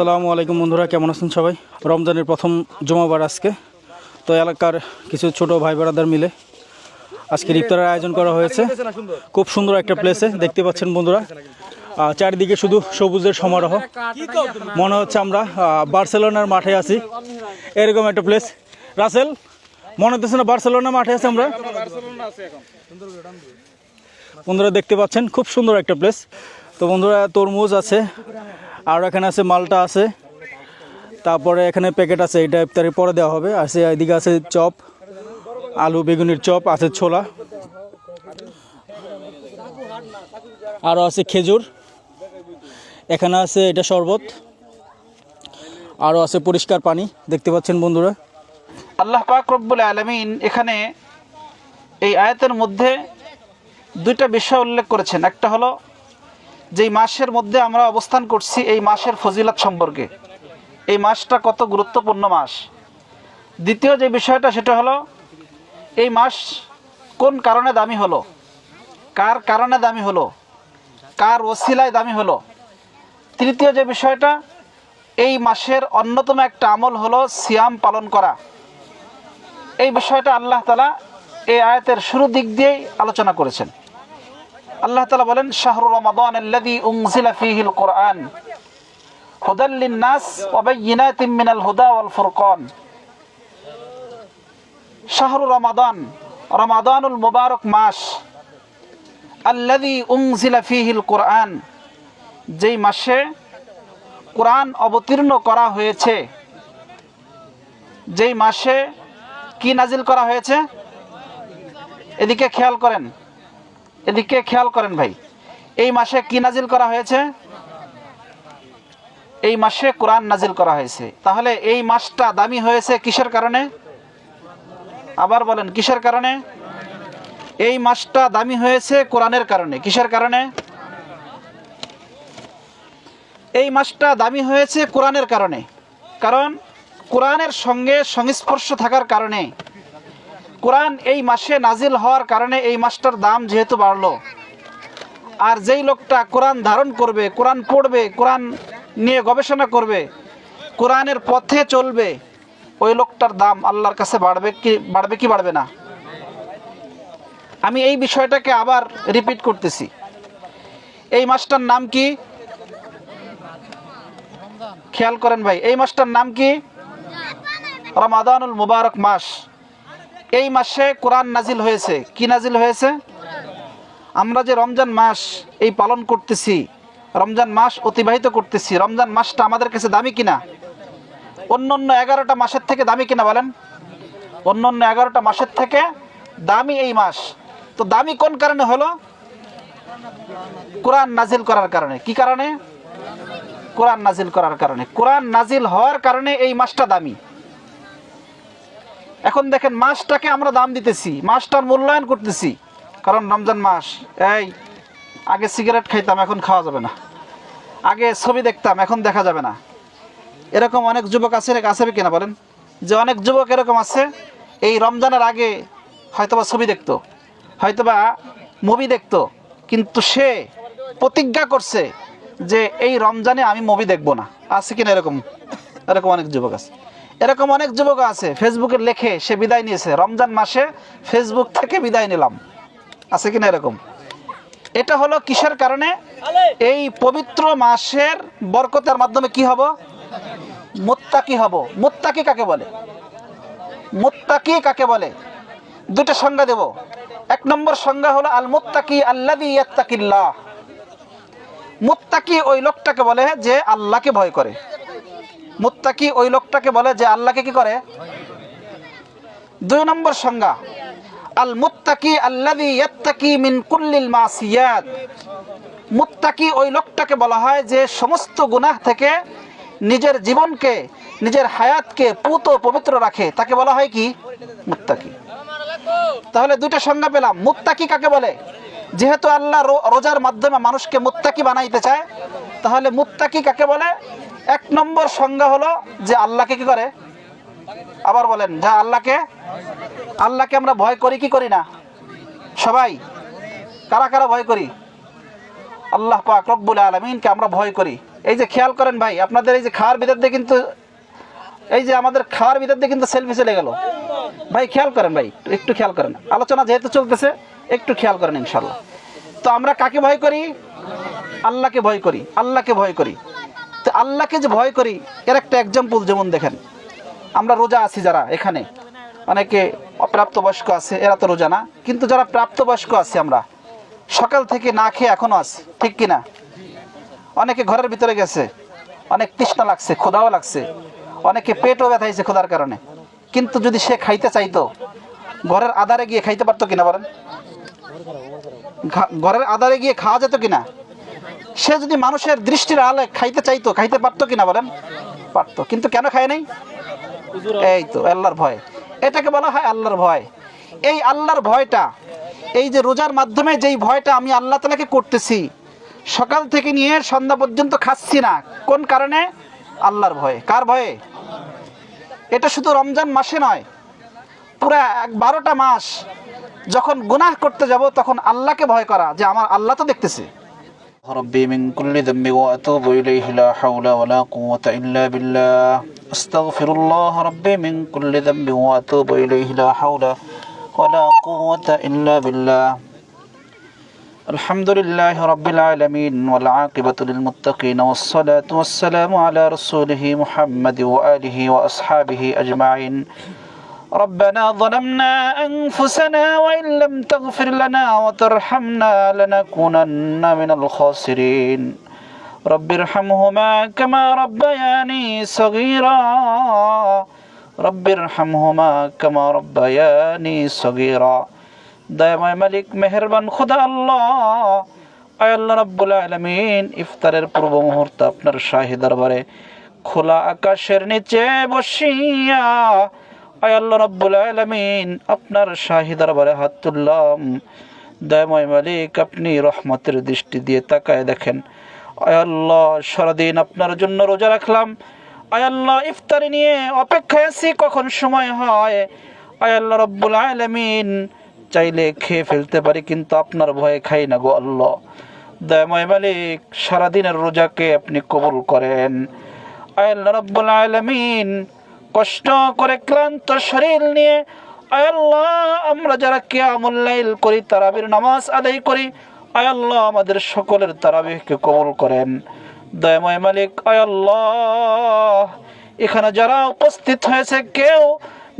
আসসালামু আলাইকুম বন্ধুরা, কেমন আছেন সবাই? রমজানের প্রথম জমাবার আজকে। তো এলাকার কিছু ছোট ভাই ব্রাদার মিলে আজকে ইফতারের আয়োজন করা হয়েছে। খুব সুন্দর একটা প্লেসে দেখতে পাচ্ছেন বন্ধুরা। চারিদিকে শুধু সবুজের সমারোহ। মনে হচ্ছে আমরা বার্সেলোনার মাঠে আছি। এরকম একটা প্লেস রাসেল, মনে হচ্ছে না বার্সেলোনার মাঠে আছি আমরা? বন্ধুরা, দেখতে পাচ্ছেন, খুব সুন্দর একটা প্লেস তো বন্ধুরা, তরমুজ আছে। আর এখানে আছে মালটা আছে। তারপরে এখানে প্যাকেট আছে, এটা ইফতারের পরে দেওয়া হবে। আছে এদিকে আছে চপ, আলু বেগুনের চপ, আছে ছোলা। আরও আছে খেজুর। এখানে আছে এটা শরবত। আরও আছে পরিষ্কার পানি, দেখতে পাচ্ছেন বন্ধুরা। আল্লাহ পাক রব্বুল আলমিন এখানে এই আয়াতের মধ্যে দুইটা বিষয় উল্লেখ করেছেন। একটা হলো যেই মাসের মধ্যে আমরা অবস্থান করছি, এই মাসের ফজিলত সম্পর্কে। এই মাসটা কত গুরুত্বপূর্ণ মাস? দ্বিতীয় যে বিষয়টা, সেটা হলো, এই মাস কোন কারণে দামি হলো? কার কারণে দামি হলো? কার ওসিলায় দামি হলো? তৃতীয় যে বিষয়টা, এই মাসের অন্যতম একটা আমল হলো সিয়াম পালন করা। এই বিষয়টা আল্লাহ তালা এই আয়াতের শুরু দিক দিয়েই আলোচনা করেছেন। আল্লাহ তালা বলেন শাহরুর রমাদান আল্লাযী উনজিলা ফীহিল কোরআন। হুদাল লিন-নাস ওয়া বায়্যিনাতিম মিনাল হুদা ওয়াল ফুরকান। শাহরু রমাদান, রমাদানুল মুবারক মাস, আল্লাযী উনজিলা ফীহিল কোরআন। যেই মাসে কোরআন অবতীর্ণ করা হয়েছে, যেই মাসে কি নাজিল করা হয়েছে? এদিকে খেয়াল করেন। এদিকে খেয়াল করেন ভাই, এই মাসে কি নাজিল করা হয়েছে? এই মাসে কোরআন নাজিল করা হয়েছে। তাহলে এই মাসটা দামি হয়েছে কিসের কারণে? আবার বলেন, কিসের কারণে? এই মাসটা দামি হয়েছে কোরআনের কারণে। কিসের কারণে? এই মাসটা দামি হয়েছে কোরআনের কারণে। কারণ কোরআনের সঙ্গে সংস্পর্শ থাকার কারণে কোরআন এই মাসে নাজিল হওয়ার কারণে এই মাসটার দাম যেহেতু বাড়লো। আর যেই লোকটা কোরআন ধারণ করবে, কোরআন পড়বে, কোরআন নিয়ে গবেষণা করবে, কোরআনের পথে চলবে, ওই লোকটার দাম আল্লাহর কাছে বাড়বে কি বাড়বে কি বাড়বে না? আমি এই বিষয়টাকে আবার রিপিট করতেছি। এই মাসটার নাম কি? খেয়াল করেন ভাই, এই মাসটার নাম কি? রমাদানুল মুবারক মাস। এই মাসে কোরআন নাজিল হয়েছে। কি নাজিল হয়েছে? আমরা যে রমজান মাস এই পালন করতেছি, রমজান মাস অতিবাহিত করতেছি, রমজান মাসটা আমাদের কাছে দামি কিনা? অন্য অন্য এগারোটা মাসের থেকে দামি কিনা বলেন? অন্য অন্য এগারোটা মাসের থেকে দামি এই মাস। তো দামি কোন কারণে হলো? কোরআন নাজিল করার কারণে। কি কারণে? কোরআন নাজিল করার কারণে। কোরআন নাজিল হওয়ার কারণে এই মাসটা দামি। এখন দেখেন মাসটাকে আমরা দাম দিতেছি, মাসটার মূল্যায়ন করতেছি। কারণ রমজান মাস, এই, আগে সিগারেট খাইতাম, এখন খাওয়া যাবে না। আগে ছবি দেখতাম, এখন দেখা যাবে না। এরকম অনেক যুবক আছে আছে কিনা বলেন? যে অনেক যুবক এরকম আছে, এই রমজানের আগে হয়তোবা ছবি দেখতো, হয়তোবা মুভি দেখতো, কিন্তু সে প্রতিজ্ঞা করছে যে এই রমজানে আমি মুভি দেখব না। আছে কিনা এরকম? এরকম অনেক যুবক আছে। এরকম অনেক যুবক আছে ফেসবুকে লেখে সে বিদায় নিয়েছে। রমজান মাসে ফেসবুক থেকে বিদায় নিলাম। আছে কিনা এরকম? এটা হলো কিসের কারণে? এই পবিত্র মাসের বরকতের মাধ্যমে কি হব? মুত্তাকি হব। মুত্তাকি কাকে বলে? মুত্তাকি কাকে বলে? দুটো সংজ্ঞা দেব। এক নম্বর সংজ্ঞা হলো আল মুত্তাকি ইয়াত্তাকিল্লাহ। মুত্তাকি ওই লোকটাকে বলে যে আল্লাহকে ভয় করে। মুত্তাকি ওই লোকটাকে বলে যে আল্লাহকে কি করে? দুই নম্বর সংজ্ঞা। আল মুত্তাকি আল্লাদি ইয়াত্তাকি মিন কুল্লিল মাসিয়াত। মুত্তাকি ওই লোকটাকে বলা হয় যে সমস্ত গুনাহ থেকে নিজের জীবনকে, নিজের হায়াতকে পুত পবিত্র রাখে। তাকে বলা হয় কি? মুত্তাকি। তাহলে দুইটা সংজ্ঞা পেলাম। মুত্তাকি কাকে বলে? যেহেতু আল্লাহ রোজার মাধ্যমে মানুষকে মুত্তাকি বানাইতে চায়, তাহলে মুত্তাকি কাকে বলে? এক নম্বর সংজ্ঞা হলো যে আল্লাহকে কি করে? আবার বলেন, যা আল্লাহকে আল্লাহকে আমরা ভয় করি, কি করি না? সবাই, কারা কারা ভয় করি? আল্লাহ পাক রব্বুল আলমিনকে আমরা ভয় করি। এই যে খেয়াল করেন ভাই, আপনাদের এই যে খাওয়ার ভিতর দিয়ে কিন্তু, এই যে আমাদের খাওয়ার ভিতর দিয়ে কিন্তু সেলফি চলে গেল। ভাই, খেয়াল করেন ভাই, একটু খেয়াল করেন। আলোচনা যেহেতু চলতেছে, একটু খেয়াল করেন ইনশাল্লাহ তো আমরা কাকে ভয় করি? আল্লাহকে ভয় করি, আল্লাহকে ভয় করি। তো আল্লাহকে যে ভয় করি, এর একটা এক্সাম্পল যেমন দেখেন, আমরা রোজা আছি যারা এখানে, অনেকে অপ্রাপ্তবয়স্ক আছে, এরা তো রোজা না, কিন্তু যারা প্রাপ্তবয়স্ক আছে আমরা, সকাল থেকে না খেয়ে এখনও আছি, ঠিক কি না অনেকে ঘরের ভিতরে গেছে, অনেক তৃষ্ণা লাগছে, ক্ষুধাও লাগছে, অনেকে পেটও ব্যথাইছে ক্ষুধার কারণে, কিন্তু যদি সে খাইতে চাইতো, ঘরের আধারে গিয়ে খাইতে পারতো কিনা বলেন? ঘরের আধারে গিয়ে খাওয়া যেত কিনা? সে যদি মানুষের দৃষ্টির আলে খাইতে চাইতো, খাইতে পারতো কিনা বলেন? পারতো। কিন্তু কেন খায় নাই? এই তো, আল্লাহর ভয়। এটাকে বলা হয় আল্লাহর ভয়। এই আল্লাহর ভয়টা, এই যে রোজার মাধ্যমে যেই ভয়টা আমি আল্লাহ তালাকে করতেছি, সকাল থেকে নিয়ে সন্ধ্যা পর্যন্ত খাচ্ছি না, কোন কারণে? আল্লাহর ভয়ে। কার ভয়ে? এটা শুধু রমজান মাসে নয়। পুরা এক বারোটা মাস যখন গুনাহ করতে যাব, তখন আল্লাহকে ভয় করা যে আমার আল্লাহ তো দেখতেছে। ربي من كل ذنب وأتوب إليه لا حول ولا قوة إلا بالله. أستغفر الله ربي من كل ذنب وأتوب إليه لا حول ولا قوة إلا بالله. الحمد لله رب العالمين والعاقبة للمتقين والصلاة والسلام على رسوله محمد وآله وأصحابه أجمعين. ربنا ظلمنا أنفسنا وإن لم تغفر لنا وترحمنا لنكونن من الخاسرين رب ارحمهما كما ربياني صغيرا رب ارحمهما كما ربياني صغيرا দয়াময় মালিক মেহেরবান খুদা আল্লাহ আয় আল্লাহ রাব্বুল আলামিন ইফতারের পূর্ব মুহূর্ত আপনার শাহী দরবারে খোলা আকাশের নিচে বসিয়া আয় রাব্বুল আলামিন, আপনার শাহী দরবারে হাত তুললাম। দয়াময় মালিক, আপনি রহমতের দৃষ্টি দিয়ে তাকায় দেখেন। আয় আল্লাহ, সারাদিন আপনার জন্য রোজা রাখলাম। আয় ইফতারি নিয়ে অপেক্ষায় আছি, কখন সময় হয়? আয় আল্লাহ রব্বুল আলামিন, চাইলে খেয়ে ফেলতে পারি, কিন্তু আপনার ভয়ে খাই না গো আল্লাহ। দয়াময় মালিক, সারাদিনের রোজাকে আপনি কবুল করেন। আয় আল্লাহ রব্বুল আলামিন কষ্ট করে ক্লান্ত শরীর নিয়ে আল্লাহ, আমরা যারা কিয়ামুল লাইল করি, তারাবির নামাজ আদায় করি আল্লাহ, আমাদের সকলের তারাবিহকে কবুল করেন। দয়াময় মালিক আল্লাহ, এখানে যারা উপস্থিত হয়েছে, কেউ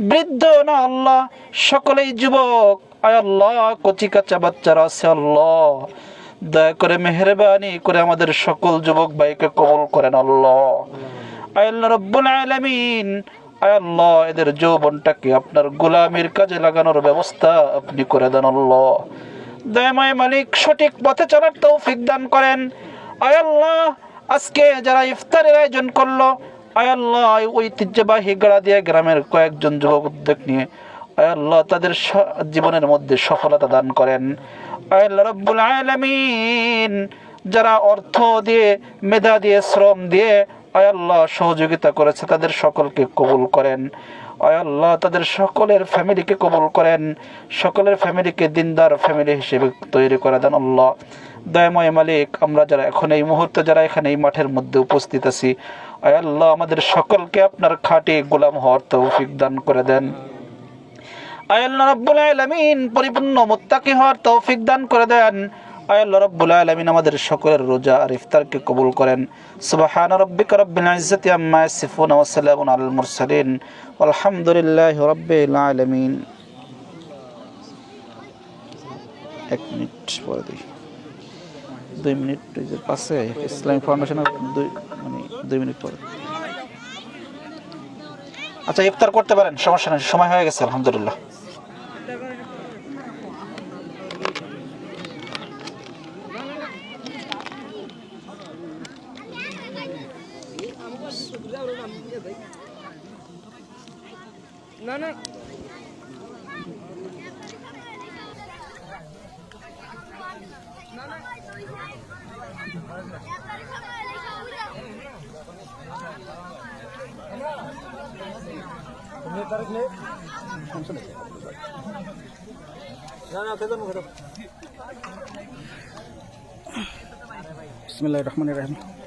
বৃদ্ধ না আল্লাহ, সকলেই যুবক আল্লাহ, কচি কাচ্চা বাচ্চারা আছে আল্লাহ। দয়া করে মেহরবানি করে আমাদের সকল যুবক ভাইকে কবল করেন আল্লাহ। আল্লাহ, রব্বুল আলামিন আল্লাহ, এদের যৌবনটাকে আপনার গোলামির কাজে লাগানোর ব্যবস্থা আপনি করে দেন আল্লাহ। দয়াময় মালিক, সঠিক পথে চলার তৌফিক দান করেন। আল্লাহ, আজকে যারা ইফতারের আয়োজন করল আল্লাহ ঐতিহ্যবাহী গড়া দিয়ে গ্রামের কয়েকজন যুবক উদ্যোগ নিয়ে আল্লাহ, তাদের জীবনের মধ্যে সফলতা দান করেন। আল্লাহ, রব্বুল আলামিন, যারা অর্থ দিয়ে, মেধা দিয়ে, শ্রম দিয়ে আল্লাহ সহযোগিতা করেছে, তাদের সকলকে কবুল করেন। আয় আল্লাহ, তাদের সকলের ফ্যামিলিকে কবুল করেন। সকলের ফ্যামিলিকে দিনদার ফ্যামিলি হিসেবে তৈরি করে দেন আল্লাহ। দয়াময় মালিক, আমরা যারা এখন এই মুহূর্তে, যারা এখানে এই মাঠের মধ্যে উপস্থিত আছি, আয় আল্লাহ, আমাদের সকলকে আপনার খাটে গোলাম হওয়ার তৌফিক দান করে দেন। আয় আল্লাহ, রাব্বুল আলামিন, পরিপূর্ণ মুত্তাকি হওয়ার তৌফিক দান করে দেন। রাব্বুল আলামিন আমাদের সকলের রোজা আর ইফতারকে কবুল করেন। সুবহান রাব্বিকা আম্মা মুরসালিন। রাব্বিল এক মিনিট পরে দিই মিনিট পাশে দুই মানে দুই মিনিট পরে। আচ্ছা ইফতার করতে পারেন, সমস্যা নেই, সময় হয়ে গেছে, আলহামদুলিল্লাহ। না না না না বিসমিল্লাহ রহমান রাহিম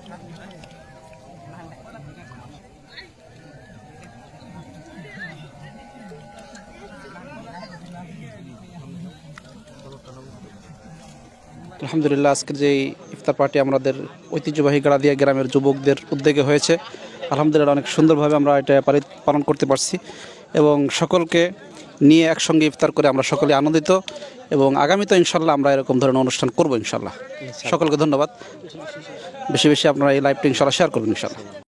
আলহামদুলিল্লাহ আজকের যে ইফতার পার্টি আমাদের ঐতিহ্যবাহী গাড়াদিয়া গ্রামের যুবকদের উদ্যোগে হয়েছে আলহামদুলিল্লাহ অনেক সুন্দরভাবে আমরা এটা পালন করতে পারছি এবং সকলকে নিয়ে একসঙ্গে ইফতার করে আমরা সকলে আনন্দিত এবং আগামী তো ইনশাল্লাহ আমরা এরকম ধরনের অনুষ্ঠান করব ইনশাল্লাহ। সকলকে ধন্যবাদ। বেশি বেশি আপনারা এই লাইভটা ইনশাল্লাহ শেয়ার করবেন ইনশাল্লাহ।